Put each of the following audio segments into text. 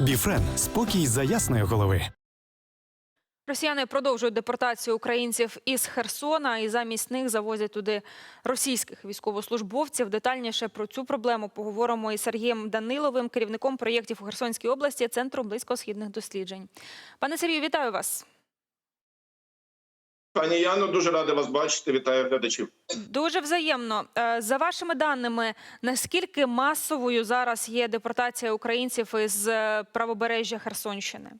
Біфрен спокій за ясної голови. Росіяни продовжують депортацію українців із Херсона і замість них завозять туди російських військовослужбовців. Детальніше про цю проблему поговоримо із Сергієм Даниловим, керівником проєктів у Херсонській області Центру близькосхідних досліджень. Пане Сергію, вітаю вас. Пані Яно, дуже радий вас бачити. Вітаю глядачів. Дуже взаємно. Е, За вашими даними, наскільки масовою зараз є депортація українців із е, правобережжя Херсонщини?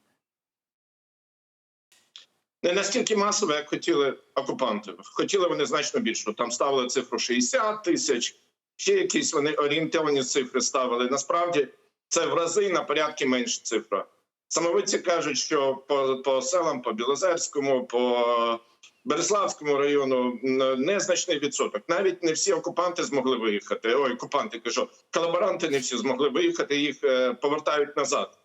Не настільки масово, як хотіли окупанти. Хотіли вони значно більше. Там ставили цифру 60 тисяч, ще якісь вони орієнтовані цифри ставили. Насправді це в рази на порядки менша цифра. Самовиці кажуть, що по, по селам, по Білозерському, по Береславському району незначний відсоток. Навіть не всі окупанти змогли виїхати. Ой, окупанти кажу, колаборанти не всі змогли виїхати, їх е, повертають назад.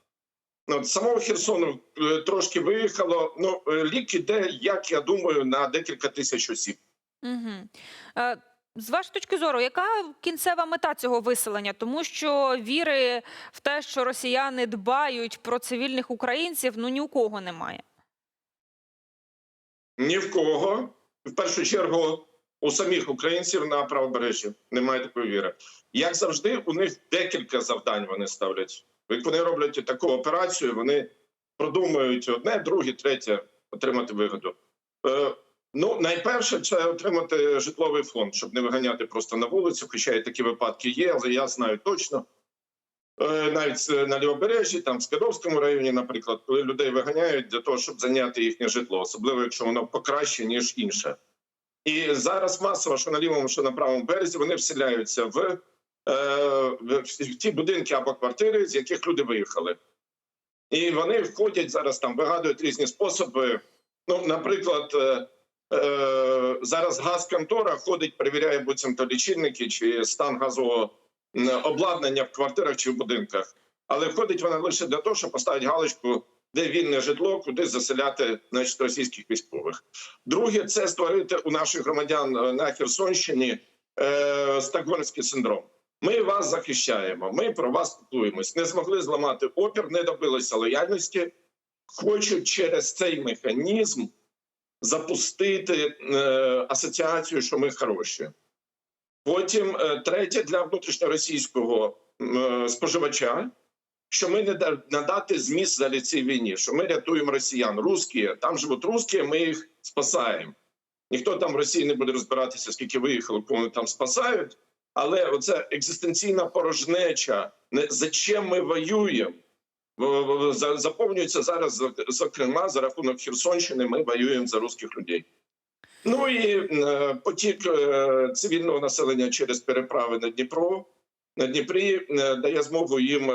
Ну, самого Херсону е, трошки виїхало. Ну е, лік іде, як я думаю, на декілька тисяч осіб. Угу. Е, з вашої точки зору, яка кінцева мета цього виселення? Тому що віри в те, що росіяни дбають про цивільних українців, ну ні у кого немає. Ні в кого, в першу чергу, у самих українців на правобережжі немає такої віри. Як завжди, у них декілька завдань вони ставлять. Як вони роблять таку операцію, вони продумують одне, друге, третє отримати вигоду. Ну, найперше, це отримати житловий фонд, щоб не виганяти просто на вулицю. Хоча і такі випадки є, але я знаю точно. Е, Навіть е, на лівобережжі, там в Скадовському районі, наприклад, коли людей виганяють для того, щоб зайняти їхнє житло, особливо якщо воно покраще ніж інше. І зараз масово, що на лівому, що на правому березі, вони вселяються в, е, в, в ті будинки або квартири, з яких люди виїхали. І вони входять зараз там, вигадують різні способи. Ну, наприклад, зараз газконтора ходить, перевіряє буцімто лічильники чи стан газового обладнання в квартирах чи в будинках. Але ходить вона лише для того, щоб поставити галочку, де вільне житло, куди заселяти значить, російських військових. Друге, це створити у наших громадян е, на Херсонщині е, стокгольмський синдром. Ми вас захищаємо, ми про вас піклуємось. Не змогли зламати опір, не добилися лояльності. Хочуть через цей механізм запустити е, асоціацію, що ми хороші. Потім е, третє для внутрішньоросійського е, споживача, що ми не да- надати зміст за цій війні, що ми рятуємо росіян. Русські, там живуть русські, ми їх спасаємо. Ніхто там в Росії не буде розбиратися, скільки виїхало, кого вони там спасають. Але оця екзистенційна порожнеча, не за чим ми воюємо, заповнюється зараз, зокрема, за рахунок Херсонщини, ми воюємо за русських людей. Ну і е, потік е, цивільного населення через переправи на Дніпро на Дніпрі е, дає змогу їм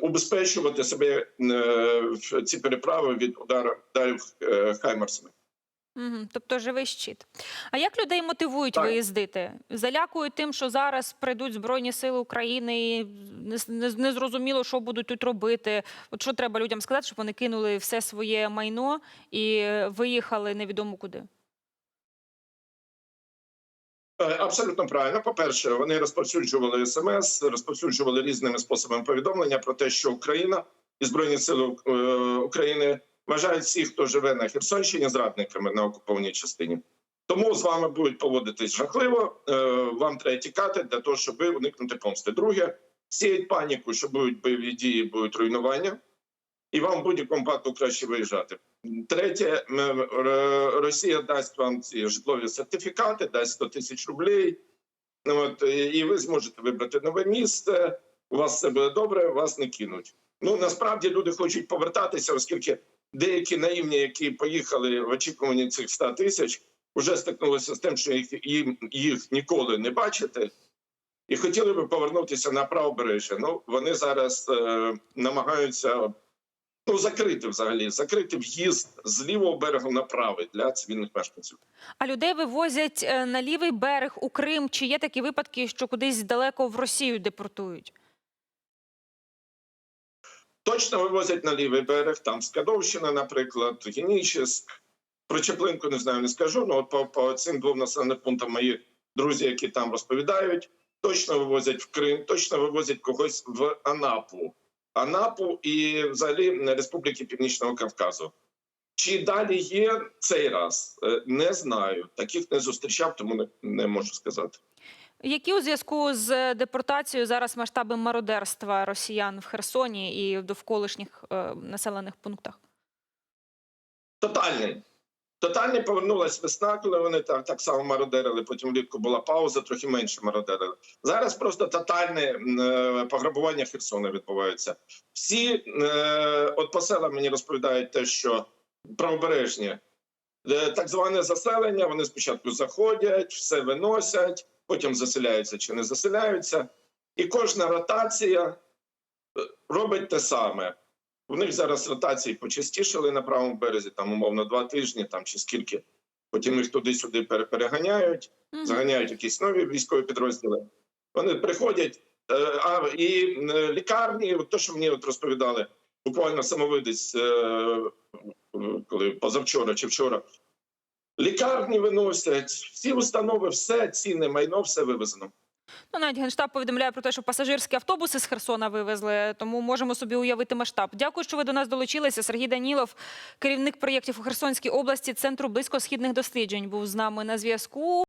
убезпечувати себе ці переправи від ударів хаймерсами. Угу. Тобто живий щит. А як людей мотивують Так. виїздити? Залякують тим, що зараз прийдуть Збройні Сили України, і не, не, не що будуть тут робити. От що треба людям сказати, щоб вони кинули все своє майно і виїхали невідомо куди? Е, Абсолютно правильно. По-перше, вони розповсюджували смс, розповсюджували різними способами повідомлення про те, що Україна і Збройні Сили е, України вважають всіх, хто живе на Херсонщині, зрадниками на окупованій частині. Тому з вами будуть поводитись жахливо. е, Вам треба тікати для того, щоб уникнути помсти. Друге, сіють паніку, що будуть бойові дії, будуть руйнування, і вам будь-якому випадку краще виїжджати. Третє, Росія дасть вам ці житлові сертифікати, дасть 100 тисяч рублей. Ну, От, і ви зможете вибрати нове місце. У вас все буде добре, вас не кинуть. Ну насправді люди хочуть повертатися, оскільки деякі наївні, які поїхали в очікуванні цих 100 тисяч, вже стикнулися з тим, що їх їм їх ніколи не бачите, і хотіли би повернутися на правобережжя. Ну вони зараз е, намагаються ну закрити взагалі, закрити в'їзд з лівого берегу на правий для цивільних мешканців. А людей вивозять е, на лівий берег у Крим. Чи є такі випадки, що кудись далеко в Росію депортують? Точно вивозять на лівий берег, там Скадовщина, наприклад, Генічеськ. Про Чеплинку не знаю, не скажу. Ну от по, по цим двом населеним пунктам мої друзі, які там розповідають, точно вивозять в Крим, точно вивозять когось в Анапу. Анапу і взагалі Республіки Північного Кавказу. Чи далі є цей раз? Е, Не знаю. Таких не зустрічав, тому не, не можу сказати. Які у зв'язку з депортацією зараз масштаби мародерства росіян в Херсоні і в довколишніх е, населених пунктах? Тотальний. Тотальний повернулась весна, коли вони так, так само мародерили. Потім влітку була пауза, трохи менше мародерили. Зараз просто тотальне е, пограбування Херсона відбувається. Всі е, от по селам мені розповідають те, що правобережні е, так зване заселення. Вони спочатку заходять, все виносять, потім заселяються чи не заселяються. І кожна ротація е, робить те саме. У них зараз ротації почастішали на правому березі, там умовно два тижні, там чи скільки. Потім їх туди-сюди пере- переганяють, заганяють якісь нові військові підрозділи. Вони приходять, е, а і лікарні, от те, що мені от розповідали, буквально самовидець, е, коли позавчора чи вчора. Лікарні виносять, всі установи, все цінне майно, все вивезено. Ну, навіть Генштаб повідомляє про те, що пасажирські автобуси з Херсона вивезли, тому можемо собі уявити масштаб. Дякую, що ви до нас долучилися. Сергій Данілов, керівник проєктів у Херсонській області Центру близькосхідних досліджень, був з нами на зв'язку.